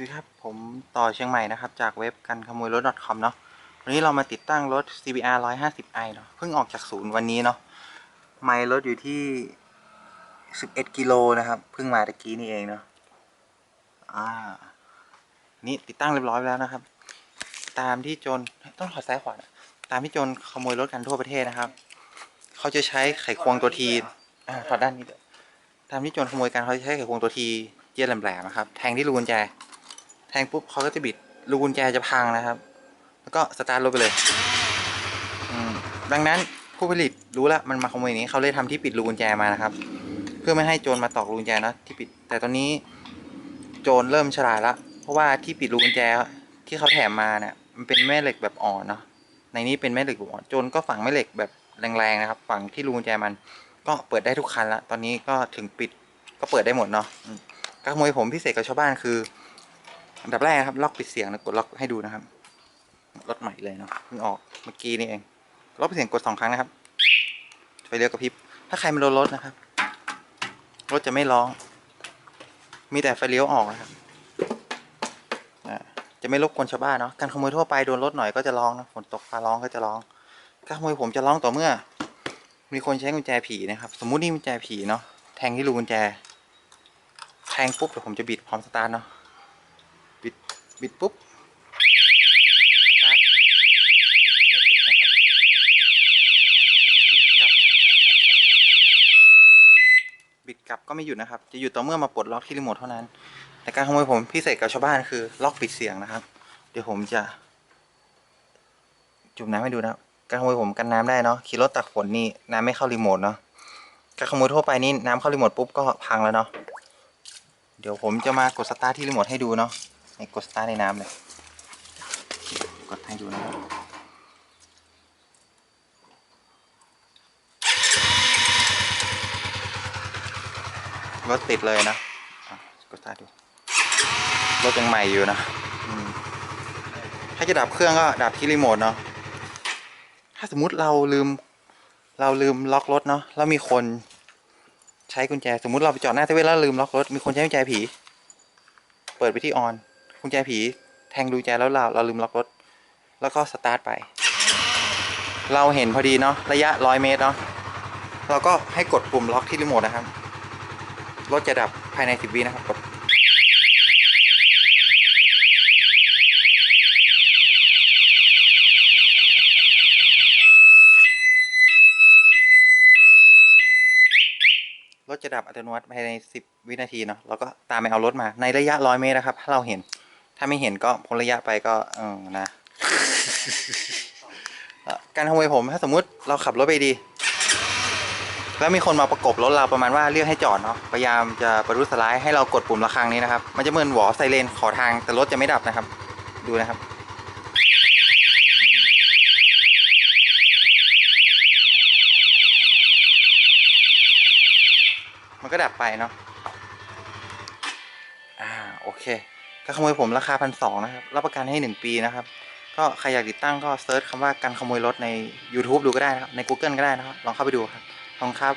ดีครับ ผมต่อเชียงใหม่นะครับ จากเว็บกันขโมยรถ .com เนาะวันนี้เรามาติดตั้งรถ CBR 150i เนาะเพิ่งออกจากศูนย์วันนี้เนาะไมล์รถอยู่ที่ 11 กิโลนะครับ เพิ่งมาตะกี้นี่เองเนาะอ่า นี่ติดตั้งเรียบร้อยแล้วนะครับ ตามที่โจรต้องถอดซ้ายขวานะตามที่โจรขโมยรถกันทั่วประเทศนะครับ เขาจะใช้ไขควงตัวทีอ่าถอดด้านนี้ตามที่โจรขโมยกันเขาจะใช้ไขควงตัวทีเจี๊ยแหลมๆนะครับ แทงที่รูกุญแจ แทงปุ๊บเขาก็จะบิดรูกุญแจจะพังนะครับ แล้วก็สตาร์ทรถไปเลยดังนั้นผู้ผลิตรู้แล้วมันมาขโมยนี้เขาเลยทำที่ปิดรูกุญแจมานะครับ เพื่อไม่ให้โจรมาตอกรูกุญแจนะที่ปิด แต่ตอนนี้โจรเริ่มฉลาดละเพราะว่าที่ปิดรูกุญแจที่เขาแถมมาเนี่ยมันเป็นแม่เหล็กแบบอ่อนเนาะในนี้เป็นแม่เหล็กแบบอ่อนโจรก็ฝังแม่เหล็กแบบแรงๆนะครับ ฝังที่รูกุญแจมัน ก็เปิดได้ทุกคันละตอนนี้ก็ถึงปิดก็เปิดได้หมดเนาะการขโมยผมพิเศษกับชาวบ้านคือ อันดับแรกนะครับ ล็อกปิดเสียงนะกดล็อกให้ดูนะครับ รถใหม่เลยเนาะเพิ่งออกเมื่อกี้นี่เอง ล็อกปิดเสียงกดสองครั้งนะครับไฟเลี้ยวกระพริบ ถ้าใครไม่โดนรถนะครับ รถจะไม่ร้อง มีแต่ไฟเลี้ยวออกนะครับจะไม่รบกวนชาวบ้านเนาะ การขโมยทั่วไปโดนรถหน่อยก็จะร้องนะ ฝนตกฟ้าร้องก็จะร้อง การขโมยผมจะร้องต่อเมื่อ มีคนใช้กุญแจผีนะครับ สมมุตินี่กุญแจผีเนาะ แทงที่รูกุญแจ แทงปุ๊บเดี๋ยวผมจะบิดพร้อมสตาร์ทเนาะ บิดบิดปุ๊บสตาร์ทไม่ติดนะครับบิดกลับ บิดกลับก็ไม่หยุดนะครับ จะหยุดต่อเมื่อมาปลดล็อกที่รีโมทเท่านั้น แต่การขโมยผมพิเศษกับชาวบ้านคือล็อกปิดเสียงนะครับ เดี๋ยวผมจะจุ่มน้ำให้ดูนะครับการขโมยผมกันน้ำได้เนาะขี่รถตักฝนนี่น้ำไม่เข้ารีโมทเนาะการขโมยทั่วไปนี่น้ำเข้ารีโมทปุ๊บก็พังแล้วเนาะเดี๋ยวผมจะมากดสตาร์ทที่รีโมทให้ดูเนาะ นี่กดสตาร์ในน้ำเลย กดให้ดูนะครับรถติดเลยนะกดสตาร์ดู รถยังใหม่อยู่นะ ถ้าจะดับเครื่องก็ดับที่รีโมทเนาะ ถ้าสมมุติเราลืม เราลืมล็อกรถเนาะ แล้วมีคนใช้กุญแจ สมมุติเราไปจอดหน้าเซเว่นแล้วลืมล็อกรถ มีคนใช้กุญแจผี เปิดไปที่ออน กุญแจผีแทงดูกุญแจแล้วเราเราลืมล็อกรถ แล้วก็สตาร์ทไป เราเห็นพอดีเนาะระยะร้อยเมตรเนาะเราก็ให้กดปุ่มล็อกที่รีโมทนะครับรถจะดับภายในสิบวินะครับกดรถจะดับอัตโนมัติภายในสิบวินาทีเนาะเราก็ตามไปเอารถมาในระยะร้อยเมตรนะครับ ถ้าเราเห็น ถ้าไม่เห็นก็พ้นระยะไปก็เออนะเอ่อการขโมยผมถ้าสมมุติเราขับรถไปดี แล้วมีคนมาประกบรถเราประมาณว่าเรียกให้จอดเนาะพยายามจะประทุษร้ายให้เรากดปุ่มระฆังนี้นะครับ มันจะเหมือนหวอไซเรนขอทางแต่รถจะไม่ดับนะครับ ดูนะครับมันก็ดับไปเนาะ อ่า โอเค การขโมยผมราคาพันสองนะครับ รับประกันให้หนึ่งปีนะครับ ก็ใครอยากติดตั้งก็เซิร์ชคำว่าการขโมยรถใน YouTube ดูก็ได้นะครับ ใน Google ก็ได้นะครับ ลองเข้าไปดูครับลองครับ